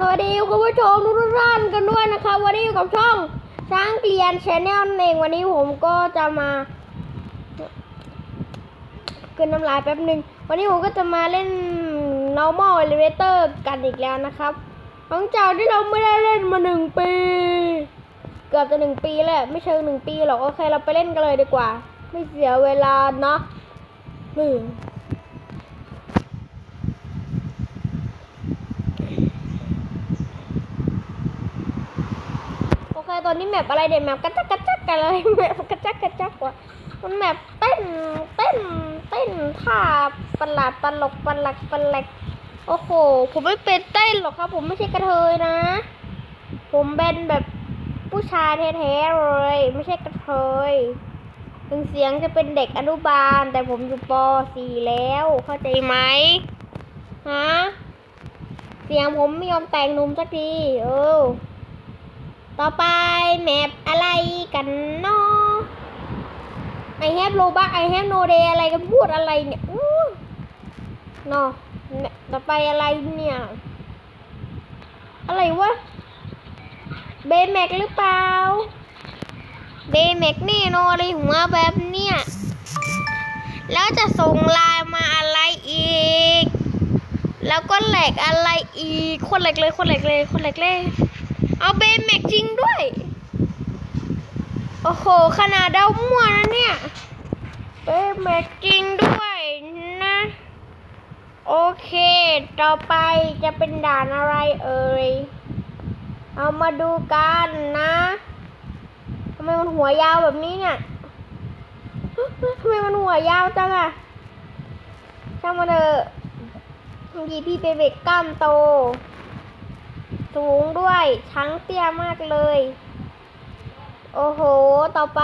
สวัสดีคุณผู้ชมทุกท่านกันด้วยนะคะวันนี้อยู่กับช่องช้างเกลียนชแนลเองวันนี้ผมก็จะมากินน้ำลายแป๊บหนึ่งวันนี้ผมก็จะมาเล่น normal elevator กันอีกแล้วนะครับหลังจากที่เราไม่ได้เล่นมาหนึ่งปี เกือบจะหนึ่งปีแล้วไม่เชิงหนึ่งปีหรอกโอเคเราไปเล่นกันเลยดีกว่า ไม่เสียเวลาเนาะอืมโอเค ตอนนี้แมปอะไรเดี๋ยวแมปกระจักกระจักกันอะไรแมปกระจักกระจักว่ะมันแมปเต้นเต้นเต้นท่าประหลาดตลกประหลักประหลักโอ้โห ผมไม่เป็นเต้นหรอกครับ ผมไม่ใช่กระเทยนะ ผมเป็นแบบผู้ชายแท้ๆเลย ไม่ใช่กระเทยถึงเสียงจะเป็นเด็กอนุบาล แต่ผมอยู่ป .4 แล้ว เข้าใจไหมฮะเสียงผมไม่ยอมแต่งหนุ่มสักที เออ ต่อไปแมปอะไรกันเนาะไอแฮปโลบักไอแฮปโนเดอะไรกันพูดอะไรเนี่ยเนาะต่อไปอะไรเนี่ย อะไรวะเบแม็กหรือเปล่าเบแม็กแน่นอนเลยหัวแบบเนี้ยแล้วจะส่งไลน์มาอะไรอีก แล้วก็แหลกอะไรอีก คนแหลกเลย คนแหลกเลย คนแหลกเลย เอาเบนแม็กจริงด้วย โอ้โห ขนาดเดามั่วนะเนี่ย เบนแม็กจริงด้วยนะ โอเค ต่อไปจะเป็นด่านอะไรเอ่ย เอามาดูกันนะทำไมมันหัวยาวแบบนี้เนี่ยทำไมมันหัวยาวจังอะช่างมาเถอะบางทีพี่เป็นเด็กกล้ามโต สูงด้วยช้างเตี้ยมากเลย โอ้โห ต่อไป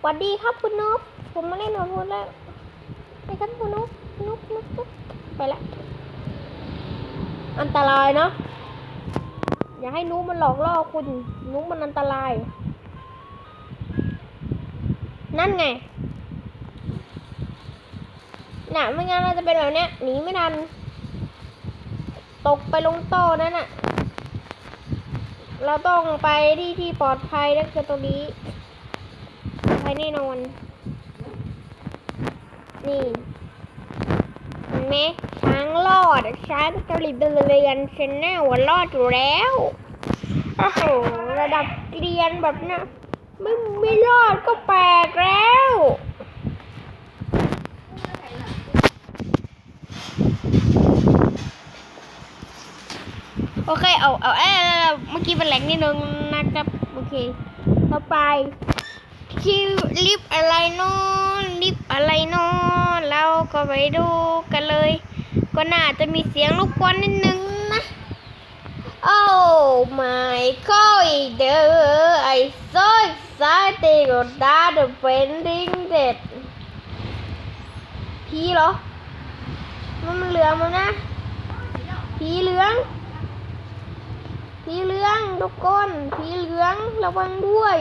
สวัสดีครับคุณนบผมมาเล่นกับคุณแล้วไปกันคุณนบนบนบนบไปละ อันตรายเนาะ อย่าให้นุ๊กมันหลอกล่อคุณ นุ๊กมันอันตราย นั่นไงน่ะไม่งั้นเราจะเป็นแบบเนี้ยหนีไม่ทัน ตกไปลงโต้นั่นน่ะ เราต้องไปที่ที่ปลอดภัยนั่นคือตรงนี้ปลอดภัยแน่นอน นี่เห็นไหมช้างรอด ช้างกระลิบเรียนเชนแนลรอดอยู่แล้วโอ้โหระดับเกรียนแบบนี้ไม่ไม่รอดก็แปลกแล้ว โอเคเอาเอาเอ้เมื่อกี้เป็นแหลกนิดนึงนะครับโอเคต่อไปคิวลิฟต์อะไรเนอะลิฟต์อะไรเนอะเราก็ไปดูกันเลย ก็น่าจะมีเสียงรบกวนนิดนึงนะ Oh my god I so excited that the painting that ผีเหรอมันเหลืองมันนะผีเหลือง ผีเหลืองทุกคนผีเหลืองระวังด้วย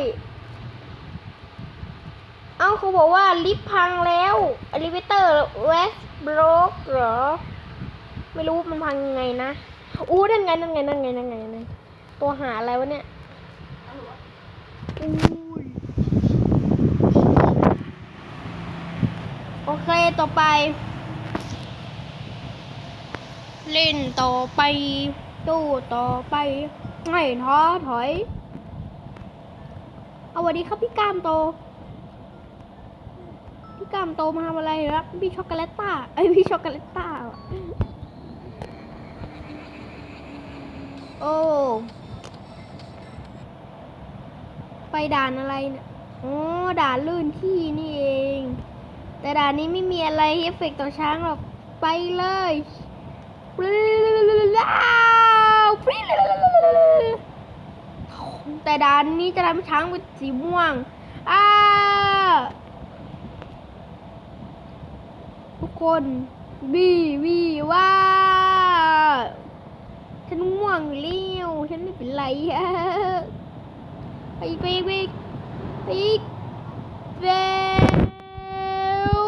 เอ้าเขาบอกว่าลิฟต์พังแล้วอลิเวเตอร์เวสบล็อกเหรอ ไม่รู้มันพังยังไงนะ อู้นั่นไงนั่นไงนั่นไงนั่นไงนั่นไงตัวหาอะไรวะเนี่ยอุ้ยโอเคต่อไป เล่นต่อไป ตู้ต่อไปไม่ท้อถอย เอาวัสดีครับพี่กามโต พี่กามโตมาทำอะไรครับพี่ช็อกโกแลตต้าไอพี่ช็อกโกแลตต้าโอ้ไปด่านอะไรเนี่ยอ๋อด่านลื่นที่นี่เอง แต่ด่านนี้ไม่มีอะไรเอฟเฟกต์ต่อช้างหรอก ไปเลย แต่ด่านนี้จะทำให้ช้างเป็นสีม่วงอ้าทุกคนบีวีว่าฉันง่วงเลี้ยวฉันไม่เป็นไรอะไปไปไปไปอีกเร็ว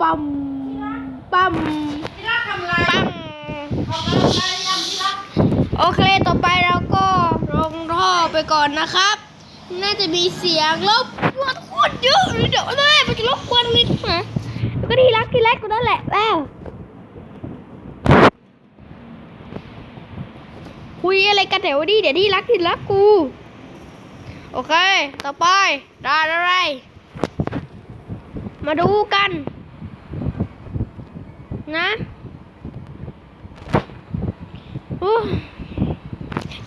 ปั๊มปั๊ม ที่รักทำอะไร ปั๊ม โอเค ต่อไปเราก็ลงท่อไปก่ อนนะครับ น่าจะมีเสียงรบกวนโคตรเยอะเลยเดี๋ยวเลยมันจะรบกวนเลยนะแล้วก็ที่รักที่แรกกูนั่นแหละแล้วคุยอะไรกันเดี๋ยวดิเดี๋ยวที่รักที่รักกู โอเค ต่อไปได้อะไร มาดูกัน นะ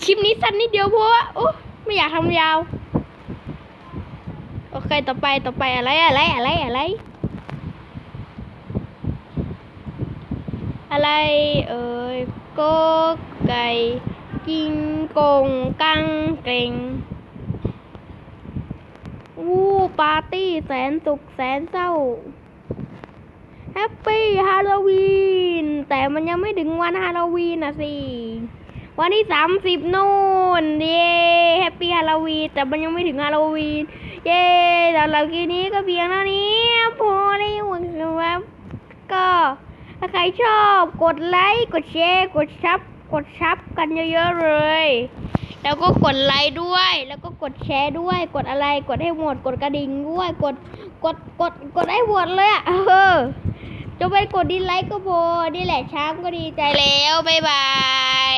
คลิปนี้สั้นนิดเดียวเพราะว่าโอ้ ไม่อยากทำยาว โอเค ต่อไปต่อไปอะไรอะไรอะไรอะไร อะไรเอ่ยโกไก่กิงกงกังเกรงวู้ปาร์ตี้แสนสุขแสนเศร้าแฮปปี้ฮาโลวีนแต่มันยังไม่ถึงวันฮาโลวีนนะสิ วันที่สามสิบนู่น เย้แฮปปี้ฮาโลวีนแต่มันยังไม่ถึงฮาโลวีน เย้สำหรับคลิปนี้ก็เพียงเท่านี้พอได้หวังครับ ก็ถ้าใครชอบกดไลค์กดแชร์กดซับกดซับกันเยอะๆเลย แล้วก็กดไลค์ด้วย แล้วก็กดแชร์ด้วย กดอะไรกดให้หมด กดกระดิ่งด้วย กดกดกดกดให้หมดเลยอะเออจะไปกดดิไลค์ก็พอนี่แหละช้างก็ดีใจแล้ว บ๊ายบาย